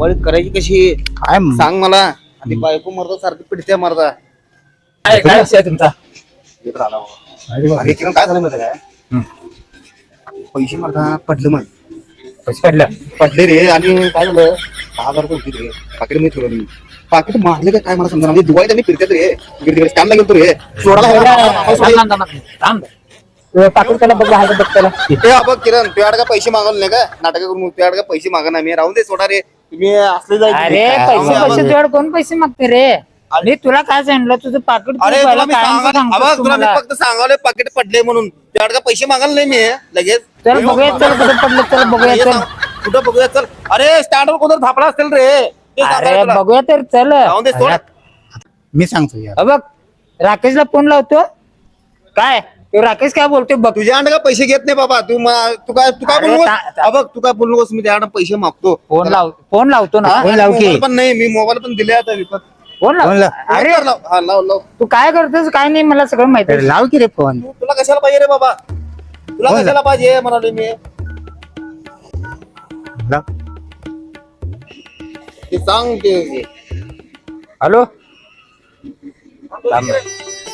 दिवाळी करायची कशी काय म- सांग मला. आणि बायको मरदा सारखी पिढत्या मरदा काय काय विषय आहे तुमचा? अरे. अरे काय झालं माहिती काय? पैसे मरदा पडले मग. पैसे पडलं. पडले रे आणि काय झालं? दहा हजार रुपये होती रे. पाकिट मी ठेवलं मी पाकिट मारले का काय मला समजा? म्हणजे दिवाळी त्यांनी फिरतात रे. इकडे तिकडे स्टँडला गेलो रे. सोडायला थांब, थांब, थांब, थांब. तुझं पाकिट त्याला बघ त्याला. ते बघ किरण तुझ्याकडे का पैसे मागवले नाही का? नाटक करून तुझ्याकडे का पैसे मागा नाही. मी राहून दे सोडा रे. तुम्ही असले. अरे काय पैसे पैसे. तुझ्याकडे कोण पैसे मागते रे? अरे. तुला काय सांगितलं? तुझं पाकिट तू अरे पहिला तुला मी कायमचं सांगा- सांगतोस अबा, तू तुला मी मला. फक्त सांगावले पाकिट पडले म्हणून. तुझ्याकडे का पैसे मागायला नाही मी लगेच. चल बघूया चल कुठे पडलं चल बघूया ये चल. सांग, कुठं बघूया चल. अरे स्टँडवर कोणतर थापला असेल रे. ते सांगायला अरे तुला. बघूया तर चल. राहून दे सोड. मी सांगतो यार. अ बघ राकेशला फोन लावतो. काय? तो राकेश काय बोलतोय बघ. तुझ्या अंड का पैसे घेत नाही बाबा? तू मा- तू काय तू काय अरे बोलू ता- ता- बघ तू काय बोलू नकोस मी त्याकडे पैसे मागतो. फोन लाव फोन लावतो ना. हा? फोन लाव की. मोबाईल पण नाही मी मोबाईल पण दिले आता विकत. फोन लाव. फोन लाव. अरे लाव. हा, लाव लाव. तू काय करतोस काय नाही मला सगळं माहिती अरे लाव की रे फोन. तू तुला कशाला पाहिजे रे बाबा? तुला फोन कशाला पाहिजे म्हणाले मी. लाव. ते सांग ते. हॅलो?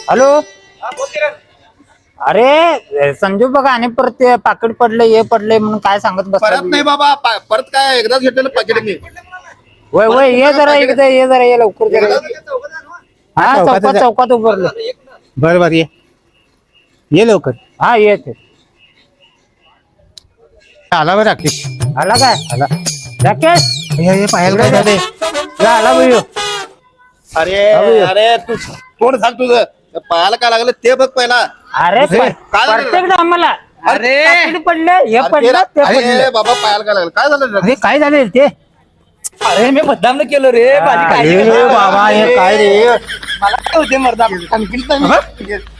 हॅलो? अरे संजू बघा आणि परत ते पाकिट पडलं हे पडलंय म्हणून काय सांगत बस परत नाही बाबा पा- परत काय एकदाच घेतलेलं पाकिट मी. वय वय ये जरा एकदा ये जरा ये लवकर जरा. हा चौकात चौकात. चौकात उभारलं. बर बर ये. ये लवकर. हा ये ते आला बरं राकेश. आला काय? आला. राकेश? हे हे पाहायला काय झालंय जा, आला भाऊ अरे अरे तू कोण सांग तुझं? पायाला काय लागलं ते बघ पहिला. अरे हे, काय झालं? प्रत्येक आम्हाला. अरे. पाकिट पडलं हे अरे पडलं ते अरे पडलं. बाबा पायाला काय लागलं? काय झालं? रे? अरे काय झालं ते? अरे मी बदनाम केलं रे माझी काळजी अरे करा. बाबा हे काय रे? मला काय होते मर्दा काय?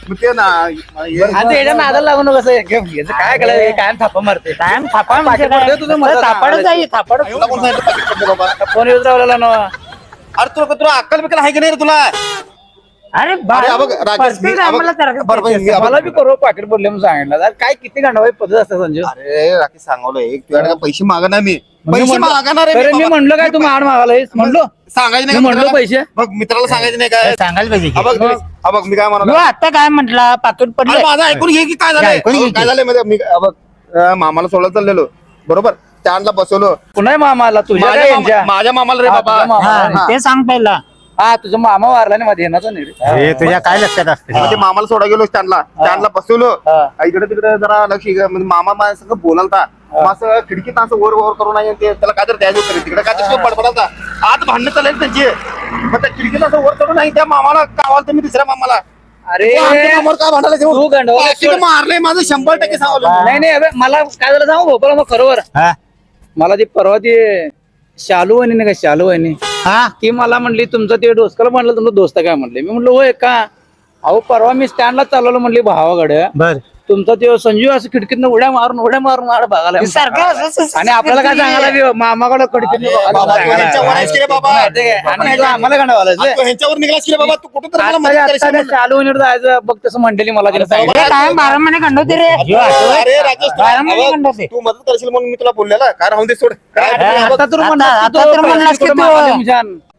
मग ते ना आता याच्या नादाला लागू नको असं. घे, याचं काय केलं? हे काय थापा मारते. कायम थापा म्हणजे तुझं मला थापाडच आहे थापाडच तुला कोण सांगितलं? पाकीट पडलं बाबा फोन येऊन राहिला ना अरे तुला तुला अक्कल बिकल आहे की नाही रे तुला? अरे अरे हा बघ, राकेश, मी- हा बघ, बरं, बरं, मी- हा बघ. मला बी करू पाकिट बोलले म्हणून सांगितलं. अरे काय किती गांडवाई पद्धत असते संजू? अरे राकेश सांगवलं एक तुझ्याकडे काय पैसे मागणार मी. मी पैसे म्हणलो- मागणार अरे मी म्हणलं काय तू माड मागायला म्हणलो. सांगायचं मी नाही म्हणलो मित्राला? पैसे. बघ मित्राला सांगायचं नाही काय सांगायला पाहिजे हा की. बघ मी- हा बघ मी काय ह्यो म्हणा आता काय म्हटला? पाकिट अरे पडलं माझं ऐकून घे की काय झालं? ऐकून घे की. काय झालंयमध्ये मी बघ अं, मामाला सोडत चाललेलो. बरोबर? स्टँडला बसवलो. पुन्हा मामाला? तुझ्या काय माझ्या यांच्या? मामा- माझ्या मामाला रे हा, बाबा. तुझ्या मामाला. हा, हा. ते सांग पहिला. हा तुझा मामा वारला नाही माझ्या येण्याचा नाही रे. हे. तुझ्या काय लक्षात असते? ते मामाला सोडा गेलो स्टँडला. स्टँडला बसवलो. हा. इकडे तिकडे जरा लक्ष इकडे म्हणजे मामा माझ्या संग बोलालता. मग असं खिडकीत असं वर वर करून आहे ते त्याला काय तर द्यायचं होतं रे. तिकडे काय तर बडबडालता. आत भांडण चालेल त्यांची. मग त्या खिडकीत असं वर करून आहे त्या मामाला कावाल मी दुसऱ्या मामाला? अरे तू आमच्या मामावर काय भांडायला तू. मारलंय माझं शंभर टक्के सांगलं नाही नाही अबे, मला काय झालं सांगू? भोपाळ मग खरोबर हा. मला ती परवा ती शालू वहिनी नाही का शालू वहिनी? हा? ती मला म्हणली तुमचं ते डोसकल म्हणलं तुमचं दोस्त काय म्हणले? मी म्हणलं होय का? अहो परवा मी स्टँडला चालवलं म्हणली भावाकडे. बर. तुमचा ते संजू असं खिडकीतनं उड्या मारून उड्या मारून मार बघायला. आणि आपल्याला काय सांगायला बी मामाकडे खिडकीतनं बाबा, बघायला तू ह्यांच्यावर आहेस की रे बाबा? माहितीये का? आणि तू आम्हाला म्हणलं. चालू जायचं बघ तसं म्हणलेली मला बारा महिने खंडवते रे? तू मदत करशील म्हणून मी तुला बोललेला? काय राहून दे सोड. काय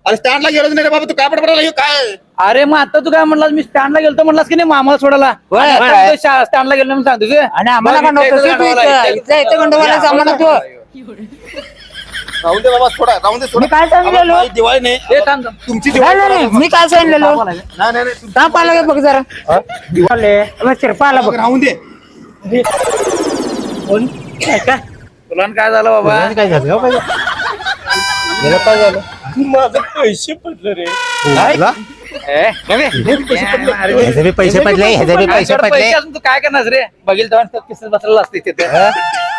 अरे, स्टँडला गेलो नाही रे बाबा तू काय पडपडायला हे काय? अरे मग आता तू काय म्हणलास? मी स्टँडला गेलो म्हणलास की नाही? मामाला सोडायला. होय. आणि आता तू शा- स्टँडला गेलो म्हणून सांगतो की? आणि आम्हाला बघ, खंडवतो इथं तू राहून दे बाबा थोडा राहून दे सोड. मी काय सांगितलेलो? माझी दिवाळी नाही. ए, थांब, थांब. तुमची नाही दिवाळी नाही, नाही मी काय सांगितलेलो? नाही नाही नाही तू- का पाहिलं का बघ जरा. दिवाले शिरपा आला बघ. राहून दे. काय काय तुला काय झालं बाबा? काय झालं? हो काय झालं? माझं पैसे पडलं रे. तुला? ए, नव्हे. अरे, ह्याचे बी पैसे पडले ह्याचे बी पैसे माझ्याकडे पडले. पैसे असून तू काय करणार रे? बघील तेव्हा किस्से बसलेला असते तिथे.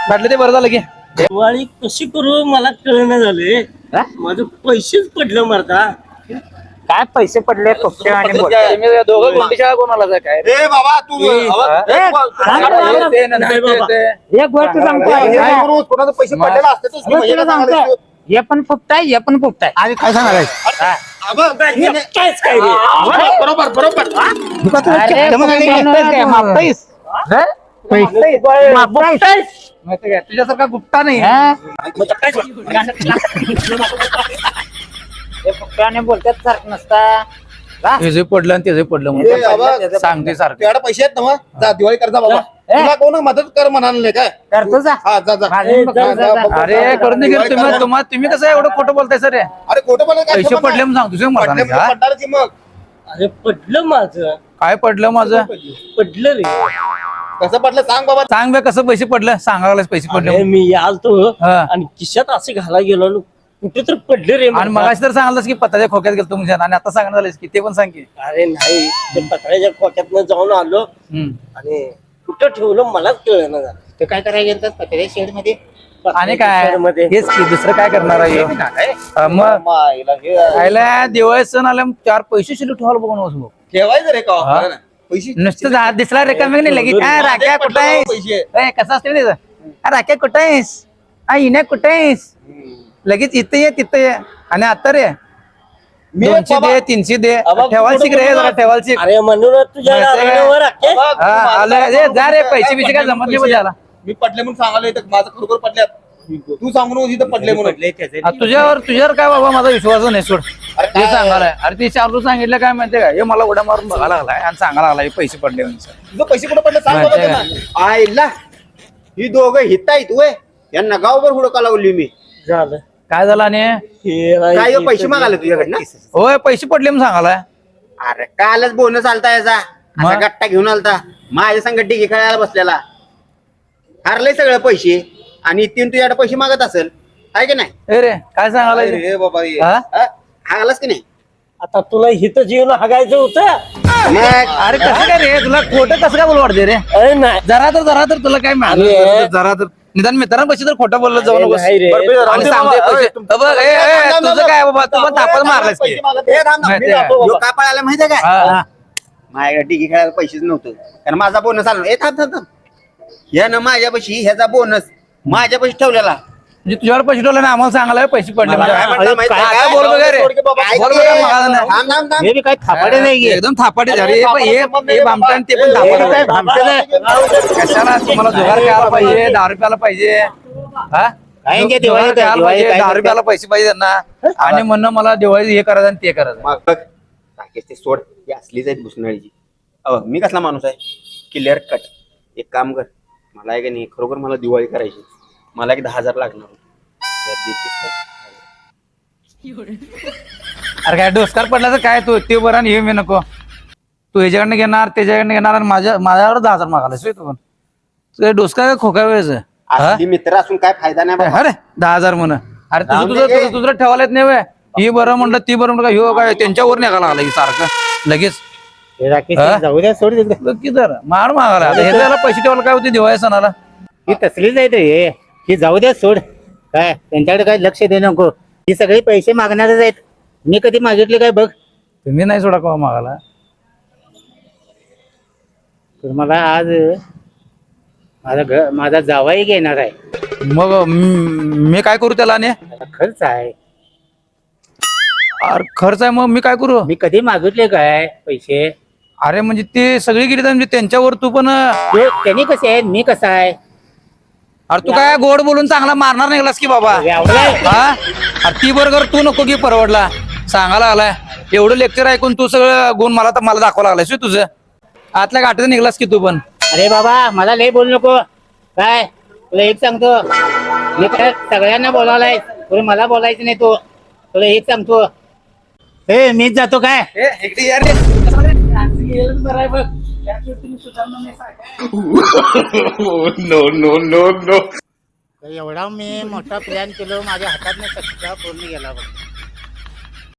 म्हटलं ते बरं झालं की. दिवाळी कशी करू मला कळणं झाले. माझं पैसेच पडलं मरता. काय पैसे पडले पक्ष आणि बोल दोघं कोणाला काय ए बाबा तू ए, एक गोष्ट सांगतो हे हे. करू, कोणाचे पैसे पडलेले म्हणजे सांगतो. सांगायचं? हे पण फुकताय हे पण फुकताय आणि काय सांगायला अबघ, हे नाही- कायच काय रे अबघ, बरोबर बरोबर हा? तुका तुला अरे चक्क काय? हं? पैसे? माहिती काय तुझ्यासारखा गुप्ता नाही हा? हे फुकटाने बोलतात सारखं नसता? हे पडलं आणि ते जे पडलं ए, म्हणून सांगते सारखं तुझ्याकडे पैसे आहेत ना मग? जा दिवाळी करता बाबा. तुला कोण मदत कर म्हणाले काय? करतो जा. हा जा जा. माझं बघ, जा, जा, जा, जा. बघ. अरे करून दे तुम्ही तुम्हा तुम्ही कसं एवढं खोटं बोलताय सर अरे खोटं बोलत काय पैसे संबंध पडले? म्हणून सांगतो पडले मला म्हणजे की मग? अरे पडलं माझं. काय पडलं माझं? पडलं रे. कसं पडलं? सांग बाबा. सांग बे कसं पैसे पडलं? सांगायला पैसे पडले अरे मी आलतो हा. आणि खिशात असे घाला गेलो आणि कुठे तर पडले रे आणि माझं. मगाशी तर सांगालस की पत्ताच्या खोक्यात गेलो तुमच्या आणि आता सांगणार झालेस की ते पण सांग की. अरे नाही. ते पत्राच्या खोक्यातनं जाऊन आलो. हम्म. आणि कुठं ठेवलं मलाच कळलं झालं. ते काय करायला गेलं पत्रे शेडमध्ये? आणि काय? मध्ये. हेच की दुसरं काय करणार आहे? ह्यो? हा, मग मायला हे खायला दिवाळी सण आल्या चार पैसे शिल्लक ठेवायला बघून बसू बघ. ठेवायचं रे का? पैसे नुसतं जा- दिसला रेकामी नाही लगेच. काय राख्या कुठं आहेस? पैसे. ए, कसं असते त्याचं आ, राख्या कुठं आहेस? आ इन्या कुठं आहेस? लगेच इथं ये तिथं ये. आणि आता रे दोनशे दे तीनशे दे. शिक रे जरा ठेवायला शिक अरे म्हणून तुझ्या आहे? हा, आलं रे, जा रे? पैसे बिसे काय जमत नाही बजायला. मी पडले म्हणून सांगायला येतं माझं खरोखर पडल्यात तू सांगून इथं पडले म्हणून. आ, तुझ्यावर तुझ्यावर काय बाबा माझा विश्वास नाही सोड. अरे ते? सांगायला अरे ते चालू सांगितलं काय माहितीये का? हे मला उड्या मारून बघायला लागलाय आणि सांगायला लागलाय हे पैसे पडले म्हणून तुझं पैसे कुठे पडले? सांग त्यांना. आईला ही दोघं हित आहेत वय. यांना गावभर हुडका लावली मी. झालं. काय झालं आणि? हे नाही, काय हे पैसे मागायला तुझ्याकडनं? होय पैसे पडले म्हणून सांगायला. अरे कालच बोनस आलता याचा. असा मग? गट्टा घेऊन आलता. माझ्या संग डिगी खेळायला बसलेला. हारले सगळे पैसे आणि तीन तुझ्याकडे पैसे मागत असेल. आहे की नाही? ए रे काय सांगायला? अरे बाबा हे. हा? हा? हागलास की नाही? आता तुला हिथं जीवन हागायचं होतं? मग? अरे कसं काय रे? तुला खोटं कसं काय बोल वाटते रे? अरे नाही. जरा तर जरा तर तुला काय अरे. मिळालं जरा तर निदान मित्रांपाशी तर खोटं बोललं जाऊ नकोस नाही रे. पैसे बघ, ए, ए, तुझं काय बाबा तू पण तापत मारलास की पैसे मागत- ए, राम, राम, माहिती मी आहे. जातो बाबा. ह्यो का पळाला माहितीये काय हा. माझ्याकडे डिगी खेळायला पैसेच नव्हतं कारण माझा बोनस आला ए थांब थांब थांब यानं माझ्यापाशी ह्याचा बोनस माझ्यापाशी ठेवलेला म्हणजे तुझ्यावर पैसे ठेवले ना आम्हाला सांगायला पैसे पडले मला काय. म्हणता माहिती आहे काय काय? बोल बघा रे. सोड की बाबा. बोल ऐक बघा की. मला नाही. थांब, थांब, थांब. हे बी काय थापाडे नाही गे. एकदम थापाटे झाले हे पण- हे हे आणि ते पण थापाटे कशाला तुम्हाला जुगार पाहिजे दारू प्यायला पाहिजे हा काय दिवाळी जुगार काय? प्यायला दिवाळी पाहिजे, काय करते? प्यायला पैसे पाहिजे त्यांना आणि म्हणणं मला दिवाळी हे करायचं आणि ते करायचं मग बघ राकेश ते सोड ही असलीच आहेत भुसनाळीची अहो मी कसला माणूस आहे क्लिअर कट एक काम कर मला आहे का नाही खरोखर मला दिवाळी करायची मला एक दहा हजार लागणार. त्यात देतेस काय? अरे काय डोसकार पडला तर काय तू? ते बरं आणि हे मी नको. तू ह्याच्याकडनं घेणार त्याच्याकडनं घेणार आणि माझ्या माझ्यावर दहा हजार मागायलास होय तू पण. तुझ्या डोसका काय खोका वेळच असली मित्र असून काय फायदा नाही बाबा. अरे दहा हजार म्हण. अरे तुझं तुझं दे. तुझं तुझं ठेवायला येत नाही व्हय. ही बरं म्हणलं ती बरं म्हणलं ह्यो काय त्यांच्यावर निघाला लागला की सारखं. लगेच. हे राकेश हा? जाऊ द्या सोड तिकडे. बघ की जरा. मार मागायला. आता हे त्याला पैसे ठेवायला काय होते दिवाळी सणाला? ही तसलीच आहे ते हे. ही जाऊ द्या सोड. काय त्यांच्याकडे काय लक्ष दे नको. ही सगळी पैसे मागणारच आहेत. मी कधी मागितले काय बघ. तुम्ही नाही सोडा कवा मागायला. तर मला आज माझा घर माझा जावाई घेणार आहे. मग म- मी काय करू त्याला आणि? खर्च आहे. अरे खर्च आहे मग मी काय करू? मी कधी मागितले काय पैसे? अरे म्हणजे ते सगळी गेली तर म्हणजे त्यांच्यावर तू पण ते त्यांनी कसे आहेत? मी कसा आहे? तू काय गोड बोलून चांगला मारणार निघालास की बाबा. हा? अरे ती बरोबर तू नको की परवडला. सांगायला आलाय एवढं लेक्चर ऐकून तू सगळं गुण मला तर मला दाखवा लागलास होय तुझं. आतल्या गाठीत निघलास की तू पण? अरे बाबा मला लय बोलू नको. काय? तुला एक सांगतो. मी काय सगळ्यांना बोलावलाय तुला मला बोलायचं नाही तू. तुला एक सांगतो. ए मीच जातो काय? एवढा मी मोठा प्लॅन केलो माझ्या हातात सगळा पूर्ण गेला बघ.